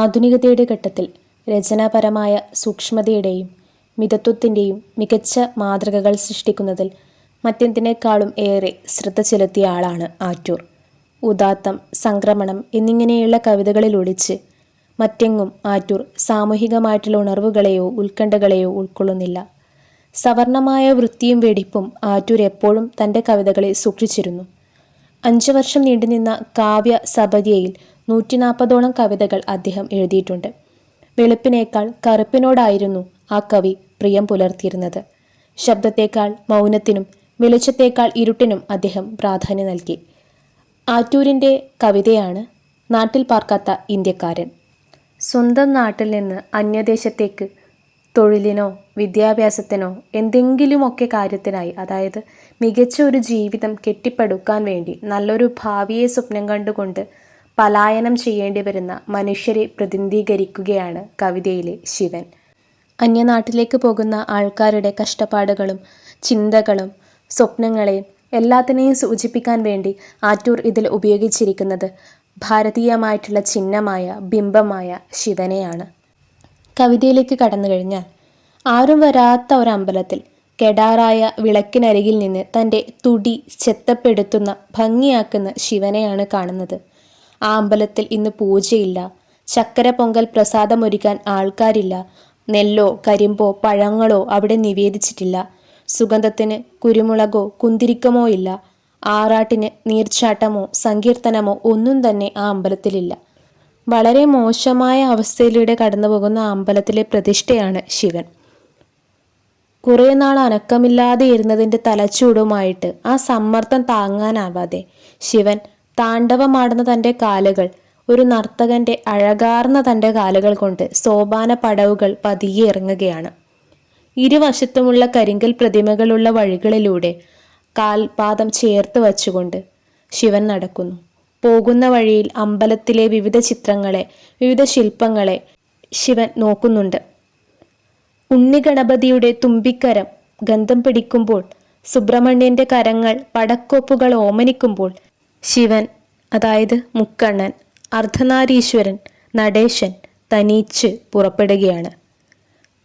ആധുനികതയുടെ ഘട്ടത്തിൽ രചനാപരമായ സൂക്ഷ്മതയുടെയും മിതത്വത്തിന്റെയും മികച്ച മാതൃകകൾ സൃഷ്ടിക്കുന്നതിൽ മറ്റെന്തിനേക്കാളും ഏറെ ശ്രദ്ധ ചെലുത്തിയ ആളാണ് ആറ്റൂർ. ഉദാത്തം സംക്രമണം എന്നിങ്ങനെയുള്ള കവിതകളിലൊളിച്ച് മറ്റെങ്ങും ആറ്റൂർ സാമൂഹികമായിട്ടുള്ള ഉണർവുകളെയോ ഉത്കണ്ഠകളെയോ ഉൾക്കൊള്ളുന്നില്ല. സവർണമായ വൃത്തിയും വെടിപ്പും ആറ്റൂർ എപ്പോഴും തന്റെ കവിതകളിൽ സൂക്ഷിച്ചിരുന്നു. അഞ്ചു വർഷം നീണ്ടുനിന്ന കാവ്യ സബരിയയിൽ നൂറ്റി നാൽപ്പതോളം കവിതകൾ അദ്ദേഹം എഴുതിയിട്ടുണ്ട്. വെളുപ്പിനേക്കാൾ കറുപ്പിനോടായിരുന്നു ആ കവി പ്രിയം പുലർത്തിയിരുന്നത്. ശബ്ദത്തേക്കാൾ മൗനത്തിനും വെളിച്ചത്തേക്കാൾ ഇരുട്ടിനും അദ്ദേഹം പ്രാധാന്യം നൽകി. ആറ്റൂരിന്റെ കവിതയാണ് നാട്ടിൽ പാർക്കാത്ത ഇന്ത്യക്കാരൻ സ്വന്തം നാട്ടിൽ നിന്ന് അന്യദേശത്തേക്ക് തൊഴിലിനോ വിദ്യാഭ്യാസത്തിനോ എന്തെങ്കിലുമൊക്കെ കാര്യത്തിനായി അതായത് മികച്ച ഒരു ജീവിതം കെട്ടിപ്പടുക്കാൻ വേണ്ടി നല്ലൊരു ഭാവിയെ സ്വപ്നം കണ്ടുകൊണ്ട് പലായനം ചെയ്യേണ്ടി വരുന്ന മനുഷ്യരെ പ്രതിനിധീകരിക്കുകയാണ് കവിതയിലെ ശിവൻ. അന്യനാട്ടിലേക്ക് പോകുന്ന ആൾക്കാരുടെ കഷ്ടപ്പാടുകളും ചിന്തകളും സ്വപ്നങ്ങളെയും എല്ലാത്തിനെയും സൂചിപ്പിക്കാൻ വേണ്ടി ആറ്റൂർ ഇതിൽ ഉപയോഗിച്ചിരിക്കുന്നത് ഭാരതീയമായിട്ടുള്ള ചിഹ്നമായ ബിംബമായ ശിവനെയാണ്. കവിതയിലേക്ക് കടന്നു കഴിഞ്ഞാൽ ആരും വരാത്ത ഒരമ്പലത്തിൽ കെടാറായ വിളക്കിനരികിൽ നിന്ന് തന്റെ തുടി ചെത്തപ്പെടുത്തുന്ന ഭംഗിയാക്കുന്ന ശിവനെയാണ് കാണുന്നത്. ആ അമ്പലത്തിൽ ഇന്ന് പൂജയില്ല. ചക്കര പൊങ്കൽ പ്രസാദമൊരുക്കാൻ ആൾക്കാരില്ല. നെല്ലോ കരിമ്പോ പഴങ്ങളോ അവിടെ നിവേദിച്ചിട്ടില്ല. സുഗന്ധത്തിന് കുരുമുളകോ കുന്തിരിക്കമോ ഇല്ല. ആറാട്ടിന് നീർച്ചാട്ടമോ സങ്കീർത്തനമോ ഒന്നും തന്നെ ആ അമ്പലത്തിലില്ല. വളരെ മോശമായ അവസ്ഥയിലൂടെ കടന്നു പോകുന്ന ആ അമ്പലത്തിലെ പ്രതിഷ്ഠയാണ് ശിവൻ. കുറേ നാൾ അനക്കമില്ലാതെ ഇരുന്നതിന്റെ തലച്ചൂടുമായിട്ട് ആ സമ്മർദ്ദം താങ്ങാനാവാതെ ശിവൻ താണ്ഡവമാടുന്ന തന്റെ കാലുകൾ ഒരു നർത്തകന്റെ അഴകാർന്ന തന്റെ കാലുകൾ കൊണ്ട് സോപാന പടവുകൾ പതിയെ ഇറങ്ങുകയാണ്. ഇരുവശത്തുമുള്ള കരിങ്കൽ പ്രതിമകളുള്ള വഴികളിലൂടെ കാൽപാദം ചേർത്ത് വച്ചുകൊണ്ട് ശിവൻ നടക്കുന്നു. പോകുന്ന വഴിയിൽ അമ്പലത്തിലെ വിവിധ ചിത്രങ്ങളെ വിവിധ ശില്പങ്ങളെ ശിവൻ നോക്കുന്നുണ്ട്. ഉണ്ണിഗണപതിയുടെ തുമ്പിക്കരം ഗന്ധം പിടിക്കുമ്പോൾ സുബ്രഹ്മണ്യന്റെ കരങ്ങൾ പടക്കോപ്പുകൾ ഓമനിക്കുമ്പോൾ ശിവൻ അതായത് മുക്കണ്ണൻ അർദ്ധനാരീശ്വരൻ നടേശൻ തനീച്ച് പുറപ്പെടുകയാണ്.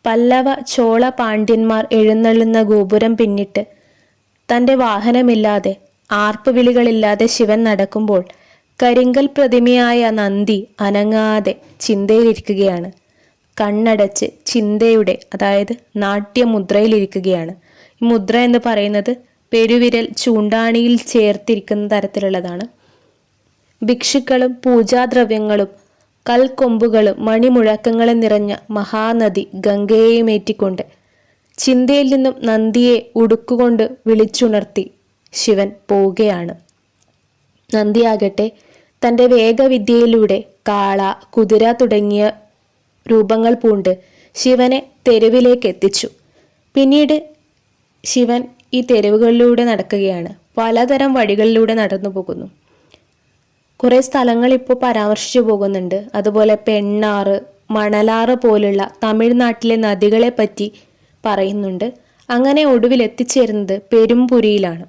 പല്ലവ ചോള പാണ്ഡ്യന്മാർ എഴുന്നള്ളുന്ന ഗോപുരം പിന്നിട്ട് തന്റെ വാഹനമില്ലാതെ ആർപ്പുവിളികളില്ലാതെ ശിവൻ നടക്കുമ്പോൾ കരിങ്കൽ പ്രതിമയായ നന്ദി അനങ്ങാതെ ചിന്തയിലിരിക്കുകയാണ്. കണ്ണടച്ച് ചിന്തയുടെ അതായത് നാട്യമുദ്രയിലിരിക്കുകയാണ്. ഈ മുദ്ര എന്ന് പറയുന്നത് പെരുവിരൽ ചൂണ്ടാണിയിൽ ചേർത്തിരിക്കുന്ന തരത്തിലുള്ളതാണ്. ഭിക്ഷുക്കളും പൂജാദ്രവ്യങ്ങളും കൽക്കൊമ്പുകളും മണിമുഴക്കങ്ങളും നിറഞ്ഞ മഹാനദി ഗംഗയെയും ഏറ്റിക്കൊണ്ട് ചിന്തയിൽ നിന്നും നന്ദിയെ ഉടുക്കുകൊണ്ട് വിളിച്ചുണർത്തി ശിവൻ പോവുകയാണ്. നന്ദിയാകട്ടെ തന്റെ വേഗവിദ്യയിലൂടെ കാള കുതിര തുടങ്ങിയ രൂപങ്ങൾ പൂണ്ട് ശിവനെ തെരുവിലേക്ക് എത്തിച്ചു പിന്നീട് ശിവൻ ഈ തെരുവുകളിലൂടെ നടക്കുകയാണ്. പലതരം വഴികളിലൂടെ നടന്നു പോകുന്നു. കുറേ സ്ഥലങ്ങൾ ഇപ്പോൾ പരാമർശിച്ചു പോകുന്നുണ്ട്. അതുപോലെ പെണ്ണാറ് മണലാറ് പോലുള്ള തമിഴ്നാട്ടിലെ നദികളെ പറ്റി പറയുന്നുണ്ട്. അങ്ങനെ ഒടുവിൽ എത്തിച്ചേരുന്നത് പെരുമ്പുരിയിലാണ്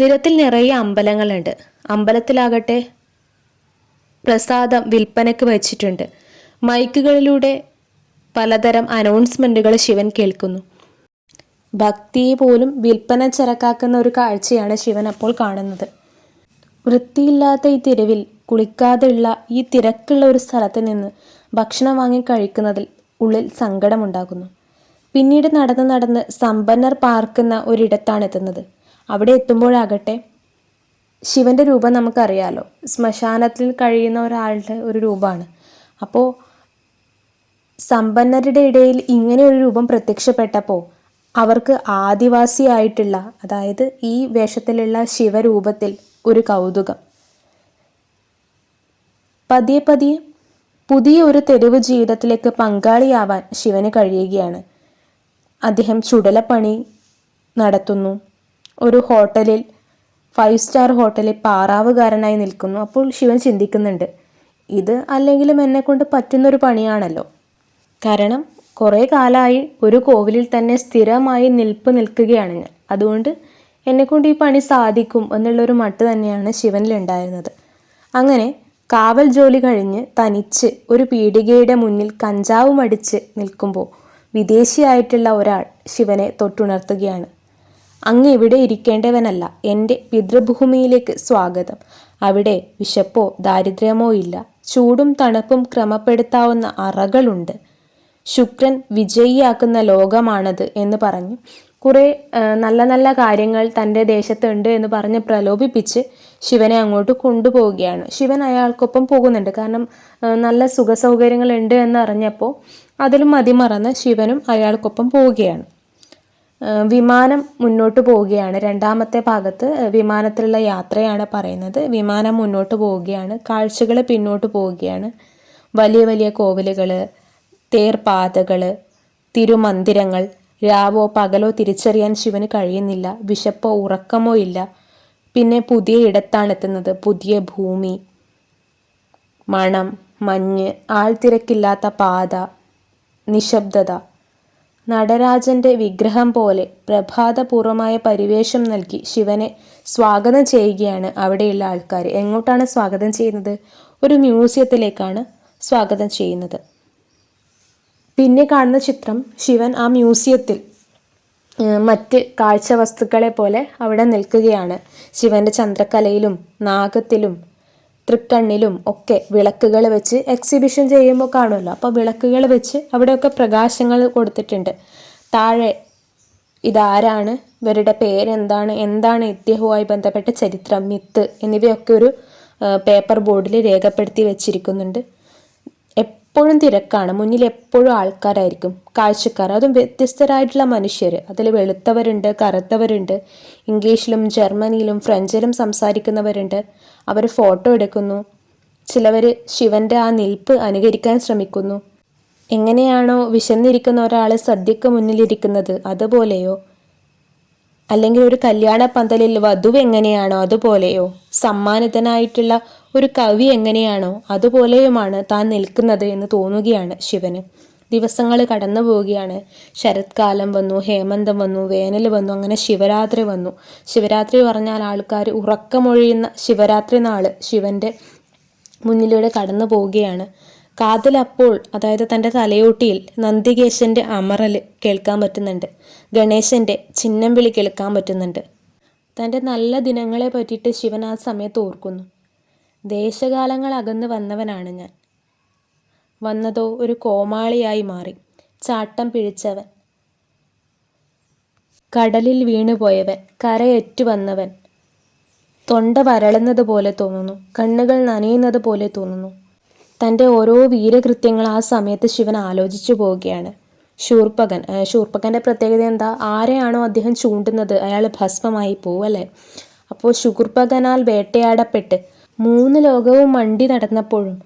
നിരത്തിൽ നിറയെ അമ്പലങ്ങളുണ്ട്. അമ്പലത്തിലാകട്ടെ പ്രസാദം വിൽപ്പനയ്ക്ക് വെച്ചിട്ടുണ്ട്. മൈക്കുകളിലൂടെ പലതരം അനൗൺസ്മെന്റുകൾ ശിവൻ കേൾക്കുന്നു. ഭക്തിയെ പോലും വിൽപ്പന ചരക്കാക്കുന്ന ഒരു കാഴ്ചയാണ് ശിവൻ അപ്പോൾ കാണുന്നത്. വൃത്തിയില്ലാത്ത ഈ തെരുവിൽ കുളിക്കാതെയുള്ള ഈ തിരക്കുള്ള ഒരു സ്ഥലത്ത് നിന്ന് ഭക്ഷണം വാങ്ങി കഴിക്കുന്നതിൽ ഉള്ളിൽ സങ്കടമുണ്ടാകുന്നു. പിന്നീട് നടന്ന് നടന്ന് സമ്പന്നർ പാർക്കുന്ന ഒരിടത്താണ് എത്തുന്നത്. അവിടെ എത്തുമ്പോഴാകട്ടെ ശിവന്റെ രൂപം നമുക്കറിയാലോ. ശ്മശാനത്തിൽ കഴിയുന്ന ഒരാളുടെ ഒരു രൂപമാണ്. അപ്പോൾ സമ്പന്നരുടെ ഇടയിൽ ഇങ്ങനെ ഒരു രൂപം പ്രത്യക്ഷപ്പെട്ടപ്പോൾ അവർക്ക് ആദിവാസിയായിട്ടുള്ള അതായത് ഈ വേഷത്തിലുള്ള ശിവരൂപത്തിൽ ഒരു കൗതുകം. പതിയെ പതിയെ പുതിയ ഒരു തെരുവ് ജീവിതത്തിലേക്ക് പങ്കാളിയാവാൻ ശിവന് കഴിയുകയാണ്. അദ്ദേഹം ചുടലപ്പണി നടത്തുന്നു. ഒരു ഹോട്ടലിൽ ഫൈവ് സ്റ്റാർ ഹോട്ടലിൽ പാറാവുകാരനായി നിൽക്കുന്നു. അപ്പോൾ ശിവൻ ചിന്തിക്കുന്നുണ്ട് ഇത് അല്ലെങ്കിലും എന്നെ കൊണ്ട് പറ്റുന്നൊരു പണിയാണല്ലോ. കാരണം കുറേ കാലമായി ഒരു കോവിലിൽ തന്നെ സ്ഥിരമായി നിൽപ്പ് നിൽക്കുകയാണ് ഞാൻ. അതുകൊണ്ട് എന്നെക്കൊണ്ട് ഈ പണി സാധിക്കും എന്നുള്ളൊരു മട്ട് തന്നെയാണ് ശിവനിൽ ഉണ്ടായിരുന്നത് അങ്ങനെ കാവൽ ജോലി കഴിഞ്ഞ് തനിച്ച് ഒരു പീടികയുടെ മുന്നിൽ കഞ്ചാവ് മടിച്ച് നിൽക്കുമ്പോൾ വിദേശിയായിട്ടുള്ള ഒരാൾ ശിവനെ തൊട്ടുണർത്തുകയാണ്. അങ്ങ് ഇവിടെ ഇരിക്കേണ്ടവനല്ല എന്റെ പിതൃഭൂമിയിലേക്ക് സ്വാഗതം. അവിടെ വിശപ്പോ ദാരിദ്ര്യമോ ഇല്ല. ചൂടും തണുപ്പും ക്രമപ്പെടുത്താവുന്ന അറകളുണ്ട്. ശുക്രൻ വിജയിയാക്കുന്ന ലോകമാണത് എന്ന് പറഞ്ഞു. കുറേ നല്ല നല്ല കാര്യങ്ങൾ തന്റെ ദേശത്തുണ്ട് എന്ന് പറഞ്ഞ് പ്രലോഭിപ്പിച്ച് ശിവനെ അങ്ങോട്ട് കൊണ്ടുപോവുകയാണ്. ശിവൻ അയാൾക്കൊപ്പം പോകുന്നുണ്ട്. കാരണം നല്ല സുഖസൗകര്യങ്ങളുണ്ട് എന്ന് അറിഞ്ഞപ്പോൾ അതിലും മതിമറന്ന് ശിവനും അയാൾക്കൊപ്പം പോവുകയാണ്. വിമാനം മുന്നോട്ട് പോവുകയാണ്. രണ്ടാമത്തെ ഭാഗത്ത് വിമാനത്തിലുള്ള യാത്രയാണ് പറയുന്നത്. വിമാനം മുന്നോട്ട് പോവുകയാണ്. കാഴ്ചകൾ പിന്നോട്ട് പോവുകയാണ്. വലിയ വലിയ കോവിലുകൾ തേർപാതകൾ തിരുമന്ദിരങ്ങൾ രാവോ പകലോ തിരിച്ചറിയാൻ ശിവന് കഴിയുന്നില്ല വിശപ്പോ ഉറക്കമോ ഇല്ല. പിന്നെ പുതിയ ഇടത്താണ് എത്തുന്നത് പുതിയ ഭൂമി. മണം മഞ്ഞ് ആൾത്തിരക്കില്ലാത്ത പാത നിശബ്ദത. നടരാജന്റെ വിഗ്രഹം പോലെ പ്രഭാതപൂർവമായ പരിവേഷം നൽകി ശിവനെ സ്വാഗതം ചെയ്യുകയാണ് അവിടെയുള്ള ആൾക്കാർ എങ്ങോട്ടാണ് സ്വാഗതം ചെയ്യുന്നത്? ഒരു മ്യൂസിയത്തിലേക്കാണ് സ്വാഗതം ചെയ്യുന്നത്. പിന്നെ കാണുന്ന ചിത്രം ശിവൻ ആ മ്യൂസിയത്തിൽ മറ്റ് കാഴ്ച വസ്തുക്കളെ പോലെ അവിടെ നിൽക്കുകയാണ്. ശിവന്റെ ചന്ദ്രക്കലയിലും നാഗത്തിലും തൃക്കണ്ണിലും ഒക്കെ വിളക്കുകൾ വെച്ച് എക്സിബിഷൻ ചെയ്യുമ്പോൾ കാണുമല്ലോ. അപ്പോൾ വിളക്കുകൾ വെച്ച് അവിടെയൊക്കെ പ്രകാശങ്ങൾ കൊടുത്തിട്ടുണ്ട്. താഴെ ഇതാരാണ്? ഇവരുടെ പേരെന്താണ്? എന്താണ് ഇദ്ദേഹവുമായി ബന്ധപ്പെട്ട ചരിത്രം മിത്ത് എന്നിവയൊക്കെ ഒരു പേപ്പർ ബോർഡിൽ രേഖപ്പെടുത്തി വെച്ചിരിക്കുന്നുണ്ട്. എപ്പോഴും തിരക്കാണ്. മുന്നിൽ എപ്പോഴും ആൾക്കാരായിരിക്കും. കാഴ്ചക്കാർ. അതും വ്യത്യസ്തരായിട്ടുള്ള മനുഷ്യർ അതിൽ വെളുത്തവരുണ്ട് കറുത്തവരുണ്ട്. ഇംഗ്ലീഷിലും ജർമ്മനിയിലും ഫ്രഞ്ചിലും സംസാരിക്കുന്നവരുണ്ട്. അവർ ഫോട്ടോ എടുക്കുന്നു. ചിലവർ ശിവന്റെ ആ നിൽപ്പ് അനുകരിക്കാൻ ശ്രമിക്കുന്നു. എങ്ങനെയാണോ വിശന്നിരിക്കുന്ന ഒരാൾ സദ്യക്ക് മുന്നിലിരിക്കുന്നത്? അതുപോലെയോ? അല്ലെങ്കിൽ ഒരു കല്യാണ പന്തലിൽ വധുവ് എങ്ങനെയാണോ? അതുപോലെയോ? സമ്മാനിതനായിട്ടുള്ള ഒരു കവി എങ്ങനെയാണോ അതുപോലെയുമാണ് താൻ നിൽക്കുന്നത് എന്ന് തോന്നുകയാണ് ശിവന്. ദിവസങ്ങൾ കടന്നു പോവുകയാണ്. ശരത്കാലം വന്നു ഹേമന്തം വന്നു വേനൽ വന്നു അങ്ങനെ ശിവരാത്രി വന്നു. ശിവരാത്രി പറഞ്ഞാൽ ആൾക്കാർ ഉറക്കമൊഴിയുന്ന ശിവരാത്രി നാൾ ശിവന്റെ മുന്നിലൂടെ കടന്നു പോവുകയാണ്. കാതിലപ്പോൾ അതായത് തന്റെ തലയോട്ടിയിൽ നന്ദികേശന്റെ അമറൽ കേൾക്കാൻ പറ്റുന്നുണ്ട്. ഗണേശന്റെ ചിഹ്നം വിളി കേൾക്കാൻ പറ്റുന്നുണ്ട്. തന്റെ നല്ല ദിനങ്ങളെ പറ്റിയിട്ട് ശിവൻ ആ സമയത്ത് ഓർക്കുന്നു. ദേശകാലങ്ങൾ അകന്ന് വന്നവനാണ് ഞാൻ. വന്നതോ ഒരു കോമാളിയായി മാറി. ചാട്ടം പിഴിച്ചവൻ. കടലിൽ വീണുപോയവൻ. കരയറ്റു വന്നവൻ. തൊണ്ട വരളുന്നത് പോലെ തോന്നുന്നു. കണ്ണുകൾ നനയുന്നത് പോലെ തോന്നുന്നു. തന്റെ ഓരോ വീരകൃത്യങ്ങൾ ആ സമയത്ത് ശിവൻ ആലോചിച്ചു പോവുകയാണ്. ശൂർപ്പകൻ. ഷൂർപ്പകന്റെ പ്രത്യേകത എന്താ? ആരെയാണോ അദ്ദേഹം ചൂണ്ടുന്നത്? അയാൾ ഭസ്മമായി പോവല്ലേ? അപ്പോൾ ശൂർപ്പകനാൽ വേട്ടയാടപ്പെട്ട് മൂന്ന് ലോകവും മണ്ടി നടന്നപ്പോഴും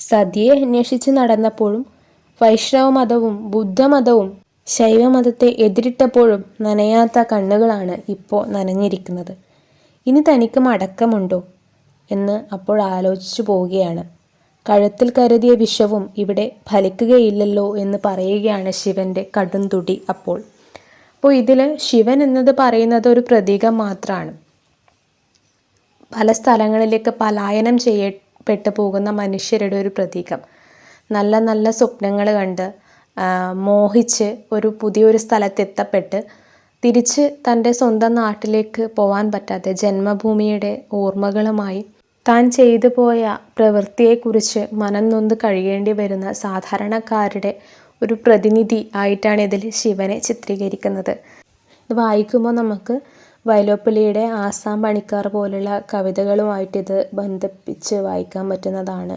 സതിയെ അന്വേഷിച്ച് നടന്നപ്പോഴും വൈഷ്ണവ മതവും ബുദ്ധമതവും ശൈവമതത്തെ എതിരിട്ടപ്പോഴും നനയാത്ത കണ്ണുകളാണ് ഇപ്പോൾ നനഞ്ഞിരിക്കുന്നത്. ഇനി തനിക്ക് മടക്കമുണ്ടോ എന്ന് അപ്പോൾ ആലോചിച്ചു പോവുകയാണ്. കഴുത്തിൽ കരുതിയ വിഷവും ഇവിടെ ഫലിക്കുകയില്ലല്ലോ എന്ന് പറയുകയാണ് ശിവന്റെ കടുംതുടി അപ്പോൾ. അപ്പോൾ ഇതിൽ ശിവൻ എന്നത് പറയുന്നത് ഒരു പ്രതീകം മാത്രമാണ് പല സ്ഥലങ്ങളിലേക്ക് പലായനം ചെയ്യപ്പെട്ടു പോകുന്ന മനുഷ്യരുടെ ഒരു പ്രതീകം. നല്ല നല്ല സ്വപ്നങ്ങൾ കണ്ട് മോഹിച്ച് ഒരു പുതിയൊരു സ്ഥലത്തെത്തപ്പെട്ട് തിരിച്ച് തന്റെ സ്വന്തം നാട്ടിലേക്ക് പോകാൻ പറ്റാതെ ജന്മഭൂമിയുടെ ഓർമ്മകളുമായി താൻ ചെയ്തു പോയ പ്രവൃത്തിയെക്കുറിച്ച് മനം നൊന്ന് കഴിയേണ്ടി വരുന്ന സാധാരണക്കാരുടെ ഒരു പ്രതിനിധി ആയിട്ടാണ് ഇതിൽ ശിവനെ ചിത്രീകരിക്കുന്നത്. ഇത് വായിക്കുമ്പോൾ നമുക്ക് വയലോപ്പള്ളിയുടെ ആസാം പണിക്കാർ പോലുള്ള കവിതകളുമായിട്ടിത് ബന്ധിപ്പിച്ച് വായിക്കാൻ പറ്റുന്നതാണ്.